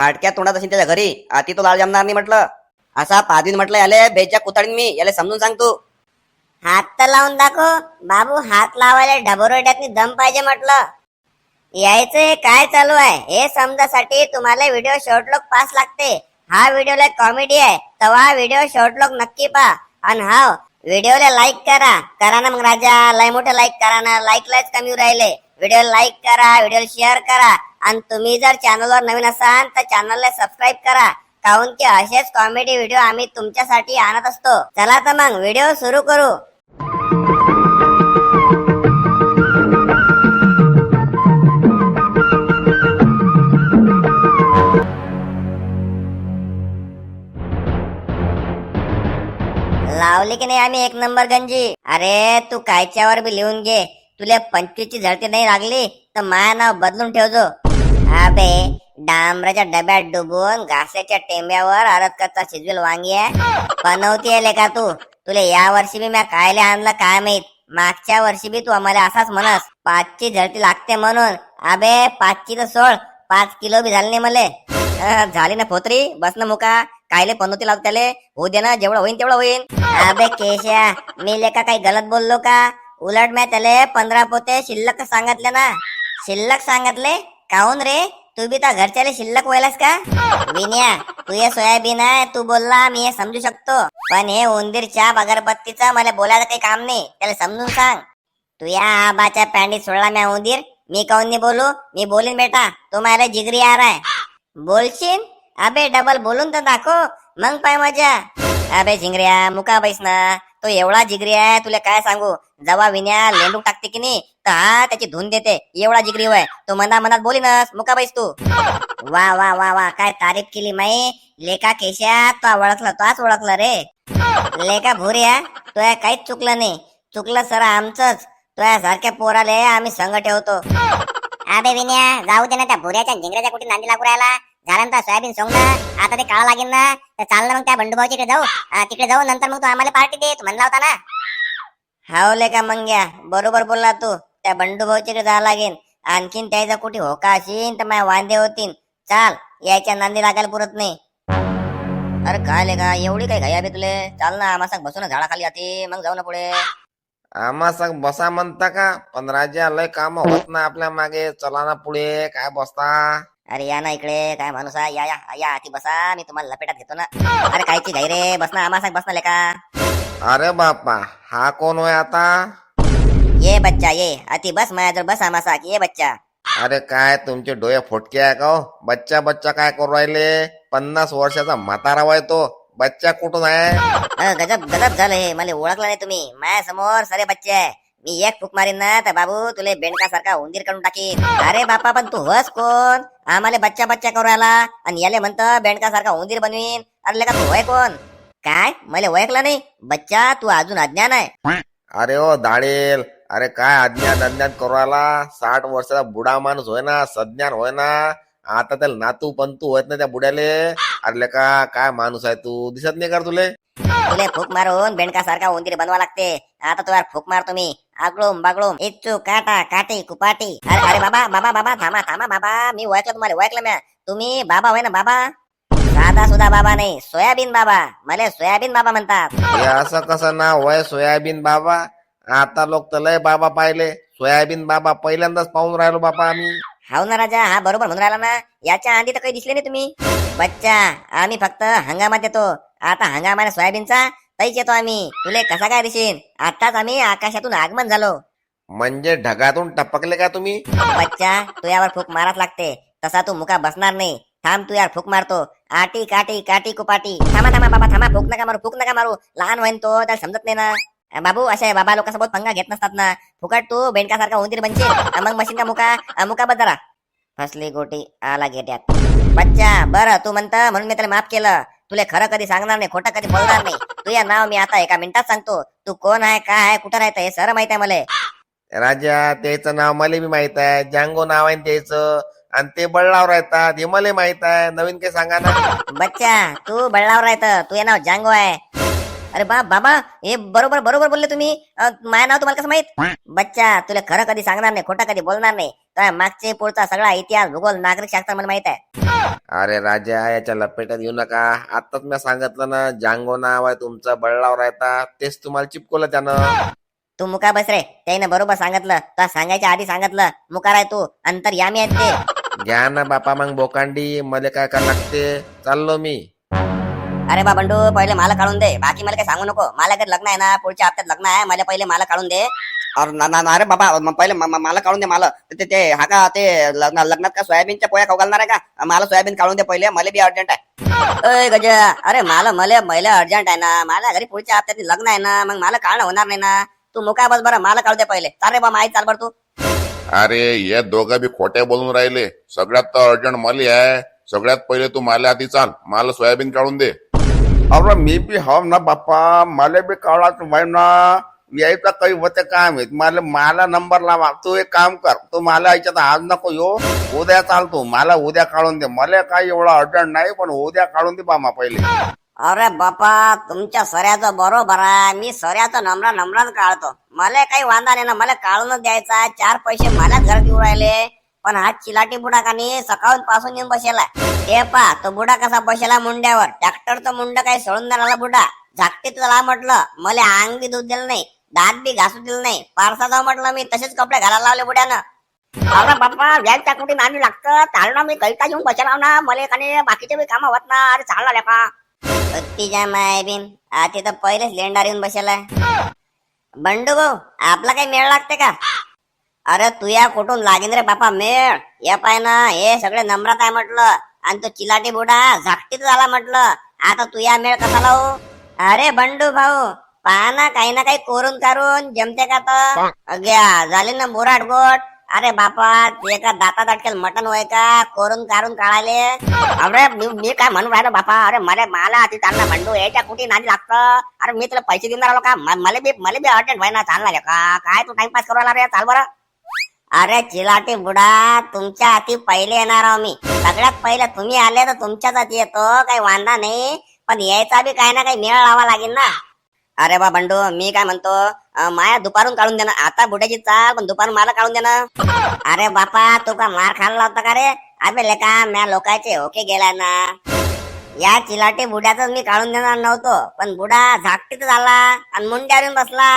फाटक्या तोंडात असेल त्याच्या घरी. आती तो लाल जमणार नाही म्हटलं. असा पादवीन म्हटलं याले बेच्या कुताडीन मी याला समजून सांगतो हात तर लावून दाखव. बाबू हात लावायला डबरोड्यातनी दम पाहिजे म्हटलं. यायचं हे काय चालू आहे? हे समजासाठी तुम्हाला व्हिडिओ शॉर्टलॉक पास लागते. हा व्हिडिओला कॉमेडी आहे. तेव्हा व्हिडिओ शॉर्टलॉक नक्की पहा. आणि हा व्हिडिओला लाईक करा. करा ना मग राजा. लय मोठं लाईक करा ना. लाईक लाईच कमी राहिले. व्हिडिओ लाईक करा. व्हिडिओ शेअर करा. आणि तुम्ही जर चॅनलवर नवीन असाल तर चॅनलला सबस्क्राईब करा. काहून की असेच कॉमेडी व्हिडिओ आम्ही तुमच्यासाठी आणत असतो. चला तर मग व्हिडिओ सुरू करू. लावली की नाही आम्ही एक नंबर गंजी? अरे तू कायच्यावर बी लिहून घे. तुला पंचवीसची झडती नाही लागली तर माया नाव बदलून ठेवजो. अबे डांबराच्या डब्यात डुबून घासाच्या टेंब्यावर अरत कच्चा शिजवेल वांगी. आहे बनवतीये का तू? तुला या वर्षी बी म्या कायले आणलं काय माहीत? मागच्या वर्षी बी तू आम्हाला असाच म्हणस. पाचची झळती लागते म्हणून. अबे पाचची तर सोड. पाच किलो बी झाले नाही मले. झाली ना पोत्री बस ना मुका. कायले पनोती लावत त्याले होऊ दे ना जेवढं होईन तेवढं होईन. अबे केशा मी लेका काही गलत बोललो का? उलट मी त्याले पंधरा पोते शिल्लक सांगितले ना. शिल्लक सांगितले? काहून रे? तू बी तर घरच्याला शिल्लक व्हायलास का? विन्या तू हे सोयाबीन आहे तू बोलला मी हे समजू शकतो. पण हे उंदीर अगरबत्तीचा अगरबत्तीचं मला बोलायचं काही काम नाही त्याला समजून सांग. तू या आबाच्या पॅन्टीत सोडला म्या उंदीर मी काहून नाही बोलू? मी बोलीन बेटा तो माझ्या जिगरी यार आहे. बोलशील अबे डबल बोलून तर दाखव. मग पाय मजा अबे झिंगऱ्या मुका बैस ना तो एवढा जिगरी आहे तुला काय सांगू? जवा विन्या लेंडूक टाकते की नाही तर हा त्याची धुन देते. एवढा जिगरी होय तो मना मनात बोलीनस मुका बैस तू. वा वा वा वा काय तारीफ केली माई. लेखा केशा तो ओळखला तोच ओळखला रे. लेका भुऱ्या तो काहीच चुकलं नाही. चुकलं सर आमचंच. तो सारख्या पोराले आम्ही संघ ठेवतो. अबे विन्या जाऊ दे ना त्या भुऱ्याच्या झिंगऱ्याच्या कुठे नांदी लागू राहिला. झालं ना सोयाबीन सोंग ना आता ते काळा लागेल ना तर चाल ना मग त्या बंडूभाऊच्या इकडे जाऊ. तिकडे जाऊ नंतर मग तू आम्हाला पार्टी दे तू म्हणला होता ना. हावले का मंग्या? बरोबर बोलला तू. त्या बंडू इकडे जावं लागेल. आणखीन त्याचा कुठे होका असेल तर माझ्या वांदे होतील चाल यायच्या नांदी लागायला पुरत नाही. अरे काय लेका एवढी काय घाई बे तुले? चाल ना आम्हा सांग बसून झाडाखाली जाते मग जाऊ ना पुढे. आम्हा सांग बसा म्हणता का? पण राजा लय काम होत ना आपल्या मागे. चला ना पुढे काय बसता? अरे या ना इकडे काय माणूस आहे? या या या आती बसा मी तुम्हाला लपेटात घेतो ना. अरे कायची घाई रे? बस ना आम्हा सांग बस ना लेका. अरे बापा हा कोण होय आता? ये बच्चा ये. अति बस माझ्या जर बस आम्हा सांग. ये बच्चा. अरे काय तुमचे डोळे फुटके आहे का हो? बच्चा बच्चा काय करू राहिले? पन्नास वर्षाचा म्हातारा वय तो. बच्चा कुठून आहे? अ, गजब गजब झालं हे. मला ओळखलं नाही तुम्ही. माझ्यासमोर सरे बच्चे. आहे मी एक फूक मारीन ना तर बाबू तुले बेंडका सारखा उंदीर काढून टाकीन. अरे बापा पण तू हस कोण? आम्हाला बच्चा बच्चा करू आला आणि याले म्हणत बेंडका सारखा उंदीर बनवीन. अरे का तू होय कोण? काय? मला ओळखलं नाही. बच्चा तू अजून अज्ञान आहे. अरे ओ दाळेल अरे काय अज्ञान अज्ञान करू आला साठ वर्षाचा बुडा माणूस होय ना सज्ञान होय ना आता त्याला नातू पंतू होत ना त्या बुड्याले अरे का काय माणूस आहे तू? दिसत नाही का तुले? तुले फूक मारून बेंडका सारखा उंदीर बनवा लागते. आता तुला फूक मार तुम्ही आगळूम बागळूम. इच्चू काटा काटी कुपाटी. अरे अरे बाबा बाबा बाबा थांबा थांबा बाबा. मी ओळखलं तुम्हाला ओळखलं म्या तुम्ही बाबा होय ना बाबा? साधा सुधा बाबा नाही सोयाबीन बाबा. मला सोयाबीन बाबा म्हणतात. हे असं कसं नाव होय सोयाबीन बाबा? आता लोक तर लय बाबा पाहिले. सोयाबीन बाबा पहिल्यांदाच पाहून राहिलो बाबा आम्ही. हाव ना राजा हा बरोबर म्हणून राहिला ना. याच्या आधी तर काही दिसले नाही तुम्ही. बच्चा आम्ही फक्त हंगामात येतो. आता हंगामाने सोयाबीनचा तैच येतो आम्ही. तुले कसा काय दिसेन? आताच आम्ही आकाशातून आगमन झालो. म्हणजे ढगातून टपकले का तुम्ही? बच्चा तू यावर फूक माराच लागते. तसा तू मुका बसणार नाही. थांब तू यार फूक मारतो. आटी काटी काटी कुपाटी. थांबा थांबा बाबा थांबा. फूक नका मारू फूक नका मारू. लहान होईन तो त्याला समजत नाही ना. बाबू असे बाबा लोकांसोबत पंगा घेत नसतात ना. फुकट तू बेंडकासारखा उंदीर बनशील. मग मशीन का मुका मुका बस जरा. फसली गोटी आला गेट्यात. बच्चा बरं तू म्हणत म्हणून मी त्याला माफ केलं. तुला खरं कधी सांगणार नाही खोटं कधी बोलणार नाही. तू या नाव मी आता एका मिनिटात सांगतो. तू कोण आहे काय आहे कुठं राहतं हे सर माहीत आहे मला. राजा त्याचं नाव मला बी माहीत आहे. जांगो नाव आहे त्याचं. आणि ते बळलाव राहतात. हे मला माहीत आहे. नवीन काही सांगा ना. बच्चा तू बळलावर राहत. तू हे नाव जांगो आहे. अरे बा बाबा हे बरोबर बरोबर बोलले तुम्ही. अं, माझं नाव तुम्हाला कसं माहीत? बच्चा तुला खरं कधी सांगणार नाही खोटं कधी बोलणार नाही. मागचे पुढचा सगळा इतिहास भूगोल नागरिक शास्त्र मला माहीत आहे. अरे राजा याच्या लपेट्यात येऊ नका. आताच मी सांगितलं ना जांगो नाव आहे तुमचं बळलावर राहता तेच तुम्हाला चिपकवलं त्यानं. तू मुका बस रे. त्यानं बरोबर सांगितलं. तर सांगायच्या आधी सांगितलं. मुकार आहे तू. अंतर यामी आहेत ते. घ्या ना बापा मग बोकांडी. मला काय करावं लागते? चाललो मी. अरे बा बंडू पहिले मला काढून दे. बाकी मला काही सांगू नको. मला काही लग्न आहे ना पुढच्या हप्त्यात लग्न आहे. मला पहिले मला काढून दे. अरे ना ना- बाबा म- पहिले म- म- मला काढून दे मला. ते ते हा का ते लग्न लग्नात का सोयाबीनच्या पोळ्या खाऊ घालणार आहे का? मला सोयाबीन काढून दे पहिले मला बी अर्जंट आहे. अय गजा अरे मला मला महिला अर्जंट आहे ना. मला घरी पुढच्या हप्त्यात लग्न आहे ना मग मला काढणं होणार नाही ना. तू मुका बस बरं मला काढू दे पहिले. चाल रे बा माहीत चाल बरं तू. अरे हे दोघं बी खोटे बोलून राहिले. सगळ्यात तर अर्जंट मला आहे. सगळ्यात पहिले तू मला आधी चाल. मला सोयाबीन काढून दे. अरे मी बी हव ना बाप्पा मला बी काढायचं माहिती ना. यायचं काही होते काम आहेत मला मला नंबर लावा. तू एक काम कर. तू मला याच्यात आज नको यो उद्या चालतो. मला उद्या काढून दे. मला काही एवढं अडचण नाही पण उद्या काढून दे बामा पहिले. अरे बापा तुमच्या सऱ्याचं बरोबर आहे. मी सऱ्याचा नम्र नम्रच काढतो. मला काही वांदा नाही ना. मला काढूनच द्यायचा. चार पैसे मला घर देऊ राहिले. पण हा चिलाटी बुडाकानी सकाळ सकाळून पासून येऊन बसेला ते पा तो बुडा कसा बसेला मुंड्यावर. ट्रॅक्टरचं मुंड काही सोडून देणारा बुडा. झाकते तुला म्हटलं. मला अंगी दूध दिलं नाही. दात बी घासू दिलं नाही. पारसा जाऊ म्हटलं मी तसेच कपडे घालायला लावले बुड्यानं. अरे बाप्पा व्याजच्या कुठे मानवी लागतं चालणार मी कैता घेऊन बसेला ना. मला एकाने बाकीचे बी कामं होत ना. अरे चालणार का तिच्या माय बिन. तर पहिलेच लेंडार येऊन बसेलाय बंडू भाऊ आपला काही मेळ लागते का? अरे तू या कुठून लागेन रे बापा मेळ? या पाय ना हे सगळे नम्रात आहे म्हटलं. आणि तो चिलाटी बुडा झाकटीत झाला म्हटलं. आता तू या मेळ कसा लावू? अरे बंडू भाऊ पहा ना काही ना काही कोरून कारून जमते का तर अग्या झाले ना बोराट गोट. अरे बापा ते का दातात अटकेल मटन होय का? कोरून कारून काढाले अरे मी मी काय म्हणून राहिलो बापा? अरे मला मला आधी चालला भांडू याच्या कुठे नादी लागतं? अरे मी तुला पैसे देणार आलो का? मला बी मला बी अर्जंट व्हायना चालणार का? काय तू टाइमपास करू आला रे? चाल बरं. अरे चिलाटी बुडा तुमच्या हाती पहिले येणार आहो मी. सगळ्यात पहिले तुम्ही आले तर तुमच्याच हाती येतो काही वांदा नाही. पण यायचा बी काही ना काही मेळ लावा लागेल ना. अरे बा बंडू मी काय म्हणतो अं, माया दुपारून काढून देणं. आता बुड्याची चाल पण दुपारून मला काढून दे अरे बापा तू का मार खाल्ला होता का रे? अबे लेका म्या लोकांचे ओके गेला ना. या चिलाटे बुड्याच मी काढून देणार नव्हतो पण बुडा झाकटीत झाला आणि मुंड्यावरून बसला.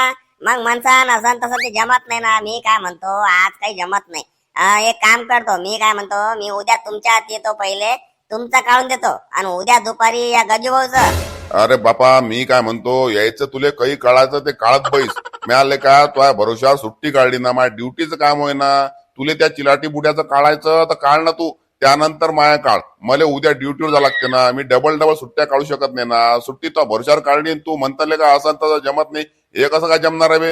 मग मनसान असं तसं ते जमत नाही ना. मी काय म्हणतो आज काही जमत नाही. अं, एक काम करतो मी काय म्हणतो मी उद्या तुमच्या हात येतो पहिले तुमचा काढून देतो. आणि उद्या दुपारी या गजूभाऊचं अरे बापा मी काय म्हणतो यायचं तुले काही कळायचं ते काळात बैस. मिळाले का तुझ्या भरोशावर सुट्टी काढली ना माझ्या ड्युटीचं काम होय ना तुले त्या चिलाटी बुड्याचं काढायचं तर काढ ना तू. त्यानंतर माया काळ मला उद्या ड्युटीवर जा लागते ना. मी डबल डबल सुट्ट्या काढू शकत नाही ना. सुट्टी तो भरोशावर काढली तू म्हणताले का असं तसं जमत नाही. हे कसं काय जमणार आहे बे?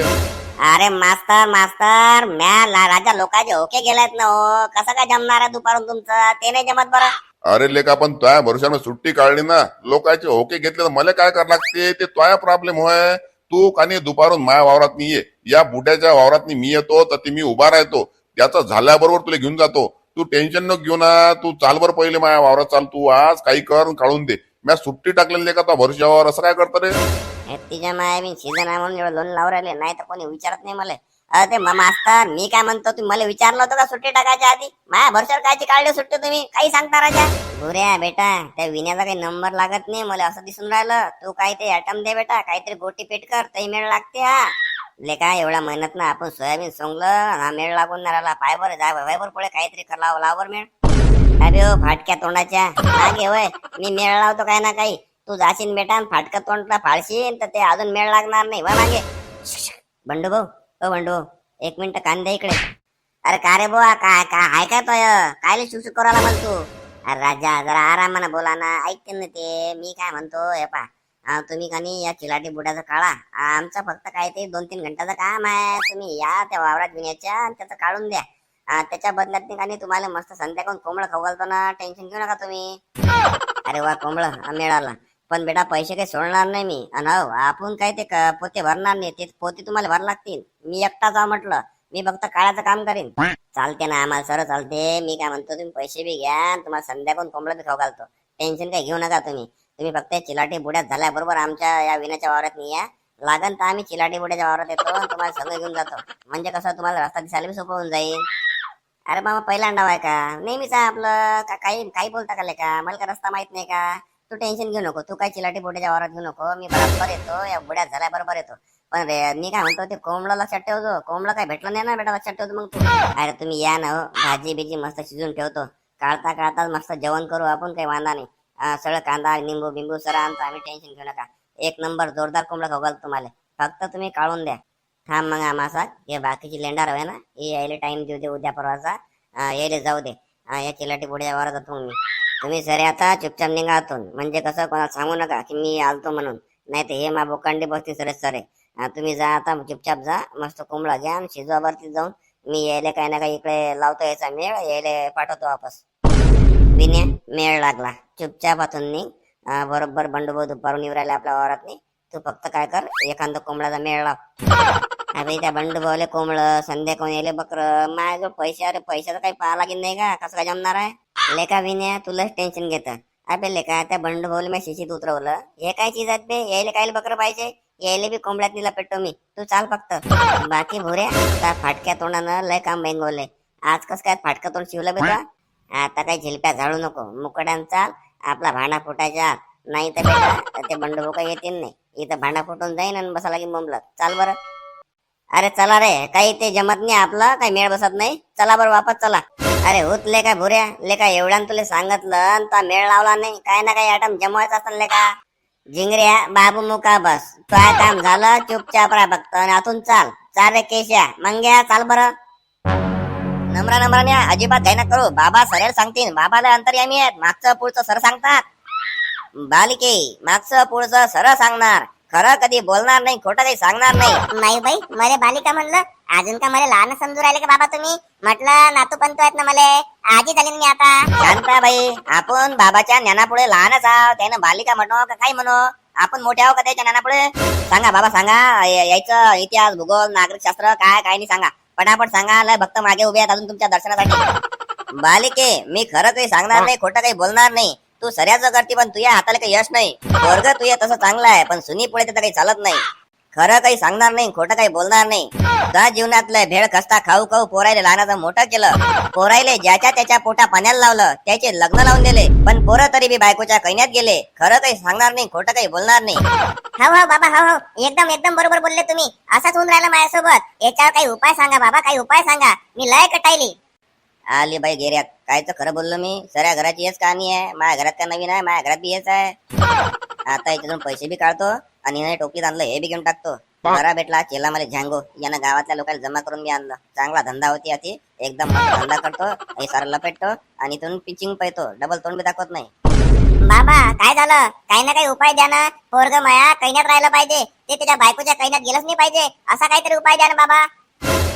अरे मास्तर मास्तर म्या ला- राजा लोकांचे ओके गेलायत ना हो. कसं काय जमणार आहे दुपारून तुमचं? ते नाही जमत बरं. अरे लेका पण तुझ्या भरोशावर सुट्टी काढली ना लोकांचे होके घेतले तर मला काय करावं लागते? ते तुया प्रॉब्लेम होय. तू कानी दुपारून माया वावरात नाही ये. या बुड्याच्या वावरात मी येतो तर ती मी उभा राहतो. त्याचा झाल्याबरोबर तुला घेऊन जातो. तू टेन्शन न घेऊ ना तू चालवर पहिले माया वावरात चाल तू आज काही कर काढून दे. मी सुट्टी टाकलेली का तो भरोशावर असं काय करतो रे? हे तिच्या मायाबीन सीझन आहे म्हणून एवढं लोन लावून राहिले नाही तर कोणी विचारत नाही मला. अरे ते मास्तर मी काय म्हणतो तुम्ही मला विचारलं होतं का सुट्टी टाकायच्या आधी? माया भरसर कायची काढली सुट्टी तुम्ही. काही सांगता राजा? गुऱ्या बेटा त्या विण्याचा काही नंबर लागत नाही मला असं दिसून राहिलं. तू काही ते आयटम दे बेटा काहीतरी गोटी पेट कर तरी मेळ लागते हा. ले काय एवढ्या मेहनत ना आपण सोयाबीन सोंगलं हा मेळ लागून ना राहिला. फायबर जा फायबर पुढे काहीतरी कर लाव लावर मेळ. अरे ओ फाटक्या तोंडाच्या. मागे होय मी मेळ लावतो काय ना काही. तू जाशील बेटा आणि फाटक्या तोंडला फाळशीन तर ते अजून मेळ लागणार नाही. वा मागे. बंडू भाऊ ओ बंडू एक मिनिट कान द्या इकडे. अरे का रे बुवा काय काय हाय काय तो कायले शिवशू करायला म्हणतो अरे राजा जरा आरामानं बोला ना ऐकते ना ते मी काय म्हणतो हे पा तुम्ही कानी या चिलाटी बुड्याचं काढा. आमचं फक्त काय ते दोन तीन घंट्याचं काम आहे. तुम्ही या त्या वावरात घेण्याच्या आणि त्याचं काढून द्या. त्याच्या बदल्यात नाही का तुम्हाला मस्त संध्याकाळून कोंबडं खाऊ घालतो ना टेन्शन घेऊ नका तुम्ही. अरे वा कोंबडं मिळाला. पण बेटा पैसे काही सोडणार नाही मी. आणि हो आपण काय ते पोते भरणार नाही ते पोते तुम्हाला भर लागतील. मी एकटा जा म्हटलं मी फक्त काळाचं काम करीन. चालते ना आम्हाला सर चालते. मी काय म्हणतो तुम्ही पैसे बी घ्या तुम्हाला संध्याकाळून कोंबडं बी खाऊ घालतो. टेन्शन काही घेऊ नका तुम्ही. तुम्ही फक्त चिलाटी बुड्यात झाल्याबरोबर आमच्या या विण्याच्या वावरात नाही या लागन तर आम्ही चिलाटी बुड्याच्या वावरात येतो आणि तुम्हाला सगळं घेऊन जातो. म्हणजे कसं तुम्हाला रस्ता दिसायला बी सोपं होऊन जाईल. अरे बाबा पहिल्यांदा आहे का? नेहमीच आहे आपलं काही काही बोलता का का मला का रस्ता माहीत नाही का? तू टेन्शन घेऊ नको. तू काय चिलाटी बोट्याच्या वावरात घेऊ नको. मी बरोबर येतो. या बुड्या झाल्या बरोबर येतो. पण रे मी काय म्हणतो ते कोंबडा लक्षात ठेवतो. कोंबडा काय भेटलं नाही ना बेटा लक्षात ठेवतो मग तू. अरे तुम्ही या ना हो. भाजी बिजी मस्त शिजून ठेवतो. काढता काढता मस्त जेवण करू आपण काही वांदा नाही. सगळं कांदा निंबू बिंबू सर आणतो आम्ही टेन्शन घेऊ नका. एक नंबर जोरदार कोंबडा खाऊ घाल तुम्हाला. फक्त तुम्ही काढून द्या. थांब मग आम्हाला हे बाकीची लेंडार हवे ना. हे यायला टाइम देऊ दे उद्या परवाचा. यायला जाऊ दे. या चिलाटी पुढे वर जातो मग मी. तुम्ही सरे आता चुपचाप निघा आतून म्हणजे कसं कोणाला सांगू नका की मी आलतो म्हणून. नाही तर हे मा बोकांडी बसते सरे सरे. तुम्ही जा आता चुपचाप जा मस्त कोंबडा घ्या आणि शिजवावरती जाऊन. मी यायला काही ना काही इकडे लावतो याचा मेळ यायला पाठवतो वापस. विनय मेळ लागला. चुपचाप हातून निघ. बरोबर बंडोबो दुपारून येऊ राहिले आपल्या वावरात तू फक्त काय कर एखादा कोंबड्याचा मेळ लाव. अरे त्या बंडू भाऊले कोंबड संध्या कोण येले बकर माझ्याजवळ पैसे अरे पैशाचं काही पाहा लागेल नाही का कसं काय जमणार आहे लेका विनया तुलाच टेन्शन घेत अबे लेका त्या बंडू भाऊले मी शिशीत उतरवलं हे काय चीज आहेत बे यायले काय बकर पाहिजे यायले बी कोंबड्यात निला पेटतो मी। तू चाल फक्त बाकी भोऱ्या त्या फाटक्या तोंडानं लय काम बेंगवले आज कस काय फाटकं तोंड शिवलं बेटा आता काही झिलप्या झाडू नको। मुकड्यान चाल आपला भांडा फुटायचा नाही तर बेटा ते बंडू भाऊ काही येतील नाही. इथं भांडा फुटून जाईन आणि बसा लागेल बोंबलत. चाल बरं. अरे चला रे काही ते जमत नाही आपलं काही मेळ बसत नाही. चला बरं वापस चला. अरे होत लेका भुऱ्या लेका एवढ्यानं तुला सांगितलं आणि ता मेळ लावला नाही. काय ना काही आयटम जमवायचा असेल लेका जिंगऱ्या बाबू मुका बस. तुझं काम झालं चुपचाप राहा फक्त आणि आतून चाल. चाल रे केश्या. मंग्या चाल बरं. नम्रा नम्राने अजिबात घाई ना करू. बाबा सरेल सांगतील बाबाला अंतर्यामी आहेत. मागचं पुढचं सर सांगतात. बालिके मागचं पुढचं सर सांगणार. खरं कधी बोलणार नाही खोटं काही सांगणार नाही. नाही बाई मला बालिका म्हणलं अजून का मला लहान समजू राहिले का बाबा तुम्ही? म्हटलं नातू पण आहेत ना मला. आजी झाली ना मी आता. शांताबाई आपण बाबाच्या ज्ञानापुढे लहानच आहोत. त्यानं बालिका म्हणो का काय म्हणो? आपण मोठे आहो का त्याच्या ज्ञानापुढे? सांगा बाबा सांगा. या- यायचं इतिहास भूगोल नागरिक शास्त्र काय काय नाही सांगा. पटापट सांगा लय भक्त मागे उभे आहेत अजून तुमच्या दर्शनासाठी. बालिके मी खरं काही सांगणार नाही खोटं काही बोलणार नाही. तू सऱ्याच करते पण तुझ्या हाताला काही यश नाही. वर्ग तुझ्या तसं चांगलं आहे पण सुनी पुढे त्याचं काही चालत नाही. खरं काही सांगणार नाही खोटं काही बोलणार नाही. तुझ्या जीवनातलं भेळ खस्ता खाऊ खाऊ पोरायले लहानाचं मोठं केलं. पोरायले ज्याच्या त्याच्या पोटा पाण्याला लावलं त्याचे लग्न लावून दिले पण पोरं तरी बी बायकोच्या कैन्यात गेले. खरं काही सांगणार नाही खोटं काही बोलणार नाही. हो हो बाबा हो हो. एकदम एकदम बरोबर बोलले तुम्ही. असंच होऊन राहिलं माझ्यासोबत. याच्यावर काही उपाय सांगा बाबा काही उपाय सांगा. मी लय कटायली. आली बाई गेऱ्यात. कायचं खरं बोललो मी. सऱ्या घराची हेच कहाणी आहे. माझ्या घरात काय नवीन आहे? माझ्या घरात बी हेच आहे. आता याच्यातून पैसे बी काढतो आणि टोपलीत आणलं हे बी घेऊन टाकतो. बरा भेटला चेला मला झांगो यानं गावातल्या लोकांना जमा करून बी आणलं. चांगला धंदा होती याची. एकदम मस्त धंदा करतो हे सारं लपेटतो आणि इथून पिचिंग पैतो डबल तोंड बी दाखवत नाही. बाबा काय झालं? काही ना काही उपाय द्या ना. पोरग माया कैन्यात राहिलं पाहिजे. ते त्याच्या बायकोच्या कैन्यात गेलंच नाही पाहिजे. असा काहीतरी उपाय द्या ना बाबा.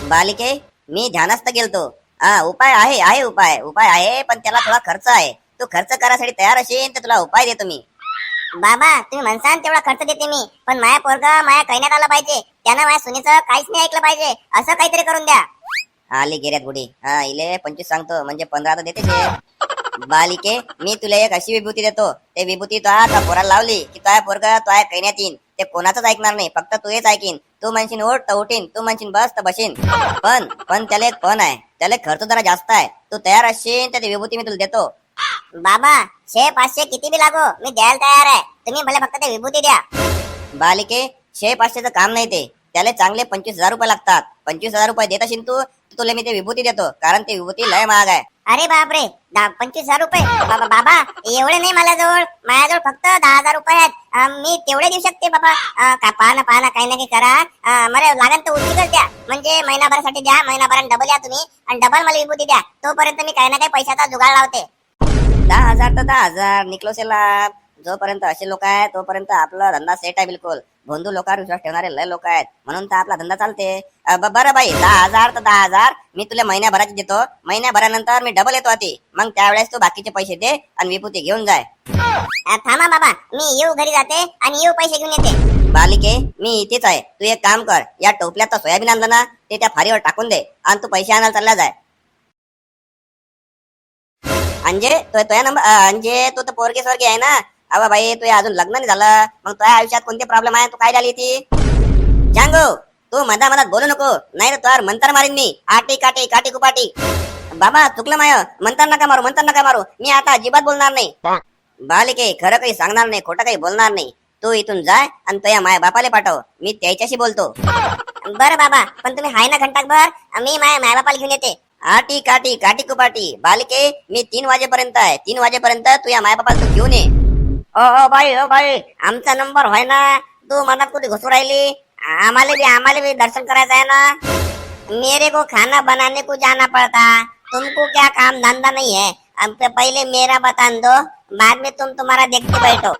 बालिके मी ध्यानस्थ गेलतो. हा उपाय आहे आहे उपाय उपाय आहे पण त्याला थोडा खर्च आहे. तू खर्च करायसाठी तयार असेल तर तुला उपाय देतो मी. बाबा तुम्ही म्हणसान तेवढा खर्च देते मी पण माया पोरग माया कैन्यात आलं पाहिजे. त्यानं माझ्या सुनीचं काहीच नाही ऐकलं पाहिजे. असं काहीतरी करून द्या. आली गेल्यात बुडी हा इले पंचवीस सांगतो म्हणजे पंधरा तर देते बालिके मी तुला एक अशी विभूती देतो. ते विभूती तो आता पोराला लावली की तो पोरग तो आहे कैन्यात येईन. ते कोणाचंच ऐकणार नाही फक्त तू हेच ऐकीन. तू म्हणशील ओट तर उठीन तू म्हणशील बस तर बसीन पण पण त्याला एक पण आहे त्याला खर्च जरा जास्त आहे. तू तयार असशील तर ती विभूती मी तुला देतो. बाबा शे पाचशे किती बी लागो मी द्यायला तयार आहे. तुम्ही भले फक्त ते विभूती द्या. बालिके शे पाचशेचं काम नाही ते. त्याला चांगले पंचवीस हजार रुपये लागतात. पंचवीस हजार रुपये देत असेल तू तुला मी ते विभूती देतो कारण ते विभूती लय महाग आहे. अरे बापरे दहा पंचवीस हजार रुपये. बाबा बाबा एवढे नाही माझ्याजवळ माझ्याजवळ फक्त दहा हजार रुपये आहेत. अं, मी तेवढे देऊ शकते बाबा. अं, का पाहा ना पाहा ना काही ना काही करा. अं, मला लागेल तर उशीरच द्या. म्हणजे महिनाभरासाठी द्या महिनाभरात डबल या तुम्ही. आणि डबल मला विभूती द्या. तोपर्यंत मी काही ना काही पैशाचा जुगाड लावते. दहा हजार तर दहा हजार निकलोसे लाभ जोपर्यंत असे लोक आहेत तोपर्यंत आपला धंदा सेट आहे बिलकुल. भोंदू लोकांवर विश्वास ठेवणारे लय लोक आहेत. म्हणून तर आपला धंदा चालते. बरं बाई दहा हजार तर दहा हजार. मी तुला महिन्याभराची देतो. महिन्याभरानंतर मी डबल येतो आधी. मग त्यावेळेस तू बाकीचे पैसे दे आणि विभूती घेऊन जाय. थांबा बाबा. मी येऊ घरी जाते आणि येऊ पैसे घेऊन येते. बालिके मी इथेच आहे. तू एक काम कर. या टोपल्यात तर सोयाबीन आणलं ना ते त्या फारीवर टाकून दे. आणि तू पैसे आणायला चालला जाय. अंजे तो तुझ्या नंबर अंजे तू तर पोरगे स्वर्गी आहे ना. अवा बाई तू अजून लग्न नाही झालं. मग तुझ्या आयुष्यात कोणते प्रॉब्लेम आहे? तू काय झाली ती? जांगो तू मधा मधात बोलू नको. नाही तर तुझ्यावर मंतर मारीन मी. आटी काटी काटी कुपाटी. बाबा चुकलं माय. म्हणतात नका मारू म्हणतात नका मारू. मी आता अजिबात बोलणार नाही. बालिके खरं काही सांगणार नाही खोटं काही बोलणार नाही. तू इथून जाय आणि तो या माया बापाले पाठव. मी त्याच्याशी बोलतो. बरं बाबा पण तुम्ही हाय ना घंटाभर मी माझ्या मायबापाला घेऊन येते. आटी काटी काटी कुपाटी. बालिके मी तीन वाजेपर्यंत आहे. तीन वाजेपर्यंत तू या मायबापाला तू घेऊन ये. ओ ओ बाई ओ बाई आमचा नंबर होय ना? तू मनात कुठे घुसू राहिली? आम्हाला बी आम्हाला बी दर्शन करायचं आहे ना? मेरे को खाना बनाने को जाना पड़ता। तुमको क्या काम धंधा नहीं है? पहले मेरा बता दो बाद में तुम तुम्हारा देखते बैठो।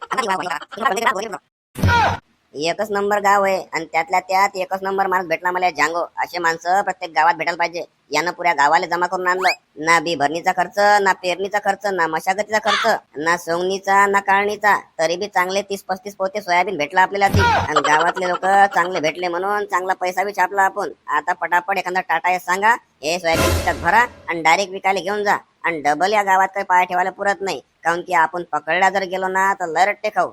एकच नंबर गाव आहे आणि त्यातल्या त्यात एकच नंबर माणूस भेटला मला जांगो. असे माणसं प्रत्येक गावात भेटायला पाहिजे. यानं पुऱ्या गावाला जमा करून आणलं. ना बी भरणीचा खर्च ना पेरणीचा खर्च ना मशागतीचा खर्च ना सोंगणीचा ना काळणीचा. तरी बी चांगले तीस पस्तीस पोते सोयाबीन भेटला आपल्याला ती. आणि गावातले लोक चांगले भेटले म्हणून चांगला पैसा बी छापला आपण. आता पटापट एखादा टाटा हे सांगा. हे सोयाबीन पिकात भरा आणि डायरेक्ट विकायला घेऊन जा. आणि डबल या गावात काही पाय ठेवायला पुरत नाही. कारण की आपण पकडला जर गेलो ना तर लय रट्टे खाऊ.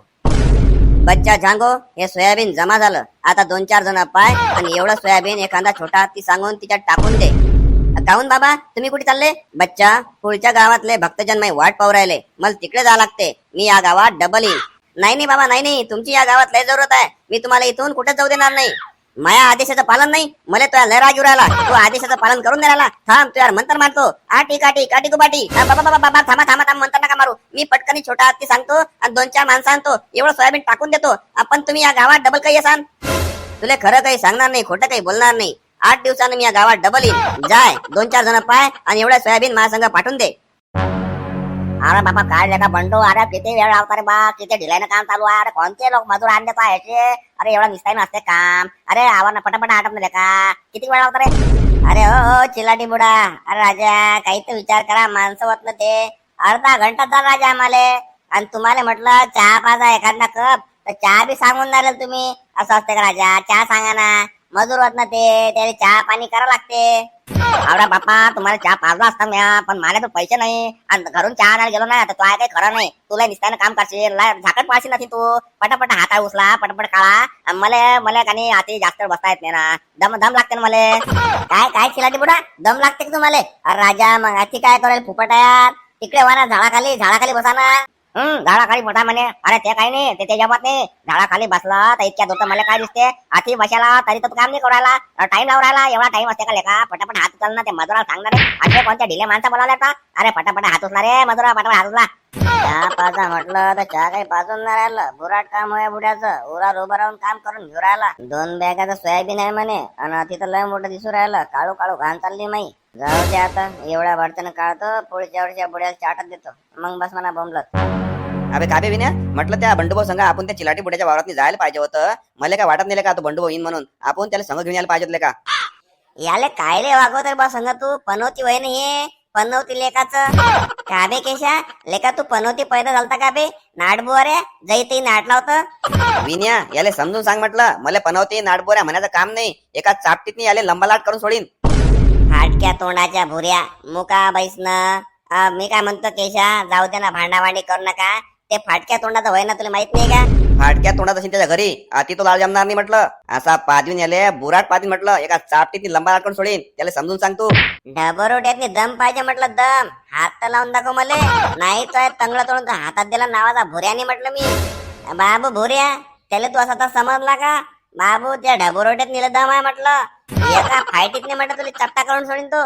बच्चा झांगो हे सोयाबीन जमा झालं. आता दोन चार जण पाय आणि एवढं सोयाबीन एखादा छोटा हत्ती सांगून तिच्यात टाकून दे. काहून बाबा? तुम्ही कुठे चालले? बच्चा पुढच्या गावातले भक्तजन वाट पाहू राहिले. मला तिकडे जावं लागते. मी या गावात डबल येईन. नाही नाही बाबा नाही नाही. तुमची या गावात लय जरूरत आहे. मी तुम्हाला इथून कुठे जाऊ देणार नाही? माया आदेशाचं पालन नाही. मला तुझ्या लय राग येऊ राहिला तू आदेशाचं पालन करून दे राहिला. थांब तू यार मारतो आटी काटी काटी कुपाटी बाबा बाबा बाबा थांबा थांबा थांब मंत्र नका मारू. मी पटकन छोटा हत्ती सांगतो आणि दोन चार माणसं आणतो. एवढं सोयाबीन टाकून देतो. आपण तुम्ही या गावात डबल काही असाल? तुला खरं काही सांगणार नाही खोटं काही बोलणार नाही. आठ दिवसानं मी या गावात डबल येईन. जाय दोन चार जण पाय आणि एवढ्या सोयाबीन माझ्या संघ पाठवून दे. अरे बाबा काय लेखा बंडू? अरे किती वेळ लावता रे बा किती ढिलाईनं काम चालू आहे? अरे कोणते लोक मजूर आणले पाहिजे अरे एवढा निस्ताय नसते काम. अरे आवाज पटापट आटप नाही का किती वेळ लावता रे अरे हो, हो चिलाटी बुडा. अरे राजा काही तर विचार करा माणसं होत ना ते. अर्धा घंटा झाला राजा आम्हाला. आणि तुम्हाला म्हटलं चहा पाजा एखादा कप. तर चहा बी सांगून द्याल तुम्ही. असं असते का राजा? चहा सांगा ना. मजूर होत ना ते त्याला चहा पाणी करा लागते. आवडा बापा तुम्हाला चहा पाजला असता म्या पण मला तर पैसे नाही. आणि घरून चहा आणायला गेलो ना तर तो आहे काही खरं नाही. तुला निसताना काम करशील झाकट पाळशील नाही तू पटापट हाता उचला पटापट काळा आणि मला मला काही हाती जास्त बसता येत नाही ना. दम दम लागते ना मला. काय काय चिलाटी बुडा? दम लागते का तुम्हाला? राजा मग आधी काय करेल? फुपट आहे तिकडे वाना झाडाखाली झाडाखाली बसा ना. हम्म झाडाखाली मोठा म्हणे. अरे ते काही नाही ते त्याच्या नाही. झाडाखाली बसला तर इतक्या दोत मला काय दिसते? हाती बसायला तरी तर काम नाही करू राहिला. टाइम लावून राहिला. एवढा टाइम असते का लेखा पटापट हात उचल ना ते मजुराला सांगणार असे कोणत्या ढिले माणसं बोलावले का अरे पटापट हात उचला रे मजुरा पटापट हात उचला. चहा पाजा म्हटलं तर चहा काही पाजून नाही राहिलं. बुराट काम होय बुड्याचं उरावर उभं राहून काम करून घेऊ राहिला. दोन बॅगाचं सोयाबीन आहे म्हणे. आणि तिथं लय मोठं दिसू राहिलं. काळू काळू घाण चालली माई. जाऊ दे आता एवढ्या भरतीनं काढतो पुढच्या वर्षी बुड्याला चाटत देतो. मग बस म्हणा बोंबलत. अबे का बे विन्या? म्हटलं त्या बंडूभाऊ संघ आपण त्या चिलाटी बुड्याच्या वावरात जायला पाहिजे होतं. मला काय वाटत नाही का तो बंडूभाऊ येईन म्हणून? आपण त्याला संघ घेऊन यायला पाहिजे होतं का? याले काय रे वागवत रे बा संग तू? पनवती वय नाही पनवती लेखाच का बे केशा? लेखा तू पनवती पैदा झालता का बे? नाडबू अरे जई ते नाटला होतं विन्या याले समजून सांग म्हटलं. मला पनवते नाडबोऱ्या म्हणायचं काम नाही. एका चापटीत याले लंबालाट करून सोडीन. फाटक्या तोंडाच्या भुऱ्या. मुका बैसन. मी काय म्हणतो केशा जाऊ दे ना भांडाभांडी करू नका. ते फाटक्या तोंडाचं वय ना तुला माहीत नाही का? फाटक्या तोंडात असेल त्याच्या घरी. आती तो लाल जमणार नाही म्हटलं. असा पादवीन याले बुराट पादवीन म्हटलं. एका चापटीत लंबालाट करून सोडीन. त्याला समजून सांगतो डबरोट्यातनी दम पाहिजे म्हटलं दम. हात तर लावून दाखव मले. नाही तो तंगला तोडून तो हातात दिला नावाचा भुऱ्याने म्हटलं मी. बाबू भुऱ्या त्याला तू असा समजला का? बाबू त्या ढबरोट्यात नेलं दम आहे म्हटलं. एका फायटीत नाही म्हटलं तुला चपटा करून सोडीन तो.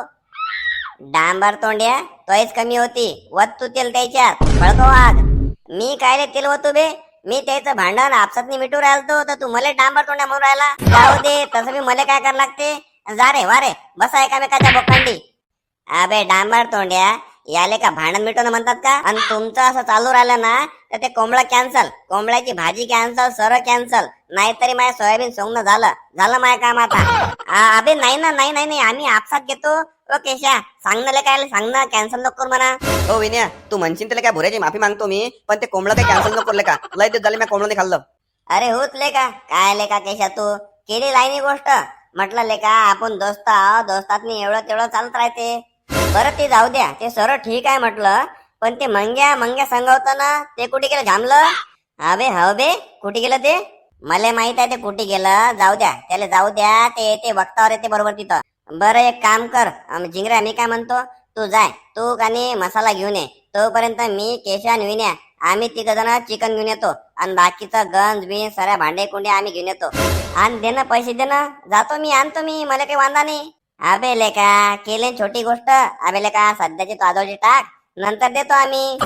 डांबर तोंड्या तोयच कमी होती. वत तू तेल त्याच्यात. फळको वाघ. मी काय रे तेल होतो बे? मी त्याचं भांडण आपसात मिटू राहिलो तर तू मला डांबर तोंड्या म्हणून राहिला. जाऊ दे तसं मी मला काय करायला लागते? जा रे वा रे बसा एकामेकाच्या बोकांडी. अबे डांबर तोंड्या याले का भांडण मिटवणं म्हणतात का? आणि तुमचं असं चालू राहिलं ना तर ते कोंबडा कॅन्सल कोंबड्याची भाजी कॅन्सल सर कॅन्सल नाहीतरी माझ्या सोयाबीन सोंगणं झालं. झालं माझ्या काम आता. अबे नाही ना नाही नाही नाही आम्ही आपसात घेतो. ओ केशा सांगणं काय सांगणं कॅन्सल नको करू म्हणा हो विन्या तू म्हणशील त्याला काय भुऱ्याची माफी मागतो मी पण ते कोंबडं काही कॅन्सल नको का लय दिवस झाले मी कोंबडं नाही खाल्लं. अरे होत लेका काय लेका केशा तू? केली लाईनी गोष्ट. म्हटलं लेका आपण दोस्त आहो दोस्तातनी एवढं तेवढं चालत राहते. बरं ते जाऊ द्या. ते सरळ ठीक आहे म्हटलं पण ते मंग्या मंग्या संघ होतं ना ते कुठे गेलं झामलं? अबे हो बे कुठे गेलं ते? मला माहीत आहे ते कुठे गेलं? जाऊ द्या. त्याला जाऊ द्या. ते येते वक्तावर येते बरोबर तिथं. बरं एक काम कर. अम, जिंगऱ्या मी काय म्हणतो? तू जाय. तू आणि मसाला घेऊन ये. तोपर्यंत मी केशान विन्या आम्ही तिघ जण चिकन घेऊन येतो. आणि बाकीचं गंज बिन सऱ्या भांडे कुंडे आम्ही घेऊन येतो. आणि दे ना पैसे दे ना. जातो मी आणतो मी. मला काही वांदा नाही. अबे लेका केले छोटी गोष्ट. अबे लेका सध्याची ताजोजी टाक. नंतर देतो आम्ही.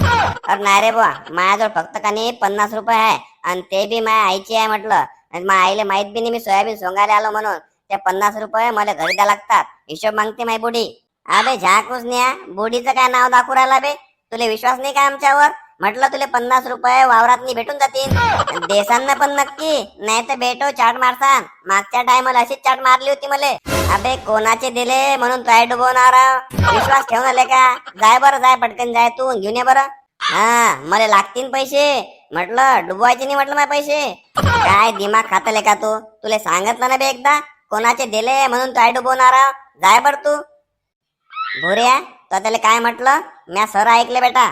अरे नाही रे बुवा माझ्याजवळ फक्त का नाही पन्नास रुपये आहे आणि ते बी माझ्या आईची आहे म्हटलं. आणि माझ्या आईला माहीत बी नाही मी सोयाबीन सोंगायला आलो म्हणून. ते पन्नास रुपये मला घरी द्या लागतात. हिशोब मागते माय बुढी. अबे झाकूस न्या बुढीचं काय नाव दाखवू राहिला बे? तुला विश्वास नाही का आमच्यावर? म्हटलं तुला पन्नास रुपये वावरात भेटून जातील. देसांना पण नक्की नाही तर भेटो चाट मारसान. मागच्या टायमाला अशीच चाट मारली होती मले. अबे कोणाचे दिले म्हणून काय डुबवणार? विश्वास ठेवून आले का जाय बरं जाय पटकन जाय तू घेऊन ये बरं. हा मला लागतील पैसे. म्हटलं डुबवायचे नाही म्हटलं माझे पैसे. काय दिमाग खातले का तू? तुला सांगितलं ना बे एकदा कोणाचे दिले म्हणून काय डुबवणार? जाय बर तू. भोऱ्या तर त्याला काय म्हटलं? म्या सर ऐकले बेटा.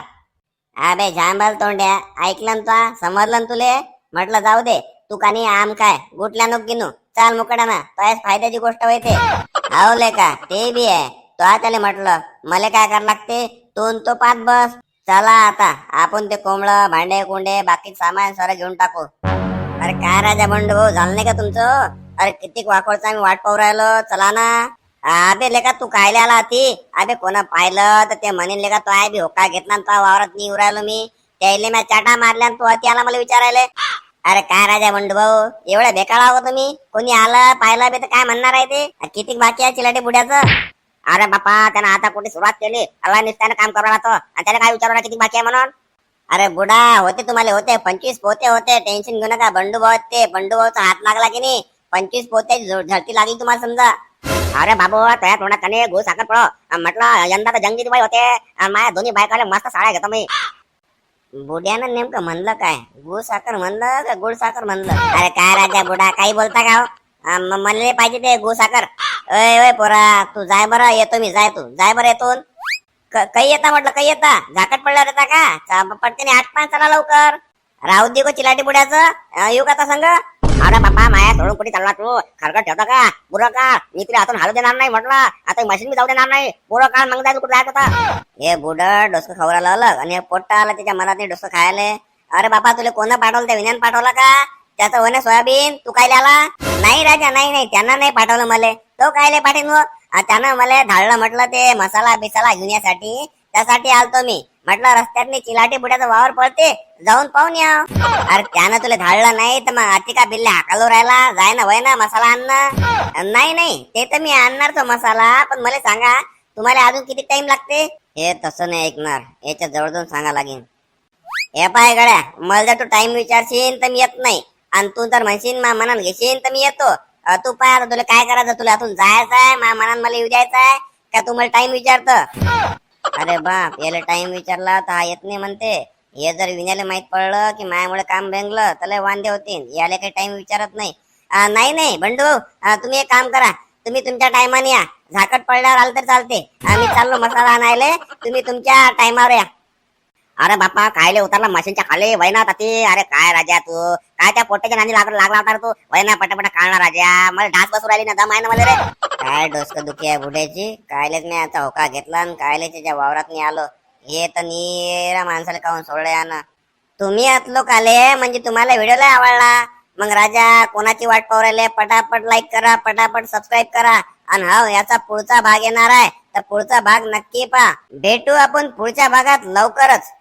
अबे झांबल तोंड्या. ऐकलं तो समजलं तुले? म्हटलं जाऊ दे. तू कानी आम काय? गुटल्या नको गिनू. चाल मुकडा ना तो फायद्याची गोष्ट होते आवले का? ते बी आहे. तो त्याला म्हटलं मला काय करावं लागते? तोन तो पाच बस. चला आता. आपण ते कोंबड भांडे कुंडे बाकी सामान सर घेऊन टाकू. अरे काय राजा बंडू भाऊ? झालं नाही का तुमचं? अरे किती वाकोडचा आम्ही वाट पाहू राहिलो. चला ना. अबे लेका तू कायला आला ती अबे कोणा पाहिलं? तर ते म्हणेन लेका तो आहे बी होका घेतला तो वावरात नाही राहिलो मी. त्याले मी चाटा मारल्या न तो आला मला विचारायला. अरे काय राजा बंडू भाऊ? एवढ्या बेकार आहो तुम्ही. कोणी आलं पाहिलं बी तर काय म्हणणार आहे ते? किती बाकी आहे चिलाटे बुड्याचं? अरे बापा त्यानं आता कुठे सुरुवात केली? अल्ला निस्त्यानं काम करायला तो आणि त्याला काय विचारलं किती बाकी आहे म्हणून? अरे बुडा होते तुम्हाला होते. पंचवीस पोते होते. टेन्शन घेऊ नका. बंडू भाऊ ते. बंडू भाऊचा हात लागला की नाही? पंचवीस पोते झडती लागली तुम्हाला समजा. अरे बाबू त्या तोंडात कने गो साखर पडो म्हटलं यंदा तर जंगी दिवाळी होते. आणि माझ्या दोन्ही बायकाला मस्त साड्या घेतो मी. बुड्यानं नेमकं म्हणलं काय? गुळ साखर म्हणलं का गुळ साखर म्हणलं? अरे काय राजा बुडा काही बोलता का हो? म्हणले पाहिजे ते गुळ साखर. अय ओय पोरा तू जाय बरं येतो मी जाय तू. जाय बरं येतो काही येता म्हटलं काही येता. झाकट पडल्यावर येता का? चा- पटकन आठ पाच चला लवकर. राहू दे गो चिलाटी बुड्याचं. येऊ का आता अरे बापा माया सोडून कुठे चालला तू? खरकट ठेवता का? बुरं का मी तुला हातून हालू देणार नाही म्हटलं. आता मशीन मी जाऊ देणार नाही. पुरं का मग जायचं कुठे जायचं होता? हे बुड खाऊ खवरायला अलग आणि पोट्टा आला त्याच्या मनात नाही डोसकं खायला. अरे बापा तुला कोण पाठवलं? त्या विनयान पाठवला का? त्याचं होणे सोयाबीन तू काय आला? नाही राजा नाही नाही. त्यांना नाही पाठवलं मला. तो कायले पाठीन त्यानं मला धाडलं म्हटलं ते मसाला बिसाला घेऊन यासाठी. त्यासाठी आलतो मी. म्हटलं रस्त्यातनी चिलाटी बुड्याचा वावर पडते जाऊन पाहून या. अरे त्यानं तुला धाडलं नाही तर मग अतिका बिल्ले हाकालो राहिला जाय ना वय ना मसाला आणणं. नाही नाही ते तर मी आणणार तो मसाला पण मला सांगा तुम्हाला अजून किती टाइम लागते? हे तसं नाही ऐकणार याच्या जवळ जाऊन सांगा लागेल हे पाय गड्या मला जर तू टाइम विचारशील तर मी येत नाही. आणि तू जर म्हणशील मा मनान घेशील तर मी येतो. तू पाय आता तुला काय करायचं? तुला अजून जायचं आहे मा मनान मला येऊ द्यायचं आहे का तू मला टाइम विचारत? अरे बाप याला टाइम विचारला तर हा येत नाही म्हणते. हे जर विण्याला माहीत पडलं की मायामुळे काम बेंगलं तर लय वांदे होतील याला काही टाइम विचारत नाही. नाही नाही बंडू भाऊ तुम्ही एक काम करा. तुम्ही तुमच्या टायमाने या. झाकट पडल्यावर आलं तर चालते. आम्ही चाललो मसाला आणायला. तुम्ही तुमच्या टायमावर या. अरे बापा कायले उतरला मशीनच्या खाली? वैना ताती अरे काय राजा तू? काय त्या पोट्याच्या नांदी लागला लागला होता रे तू? वैना पटापट काढणार राजा. मला डास बसू राहिली ना दम आहे ना मला रे? काय डोसकं दुखी आहे बुड्याची? कायलेच मी आता होका घेतला आणि कायले त्याच्या वावरात मी आलो. हे तर नीरा माणसाला काहून सोडलं ना तुम्ही आत लोक आले म्हणजे तुम्हाला व्हिडिओ लय आवडला. मग राजा कोणाची वाट पाहू राहिले? पटापट लाईक करा पटापट सबस्क्राईब करा. आणि हा याचा पुढचा भाग येणार आहे. तर पुढचा भाग नक्की पहा. भेटू आपण पुढच्या भागात लवकरच.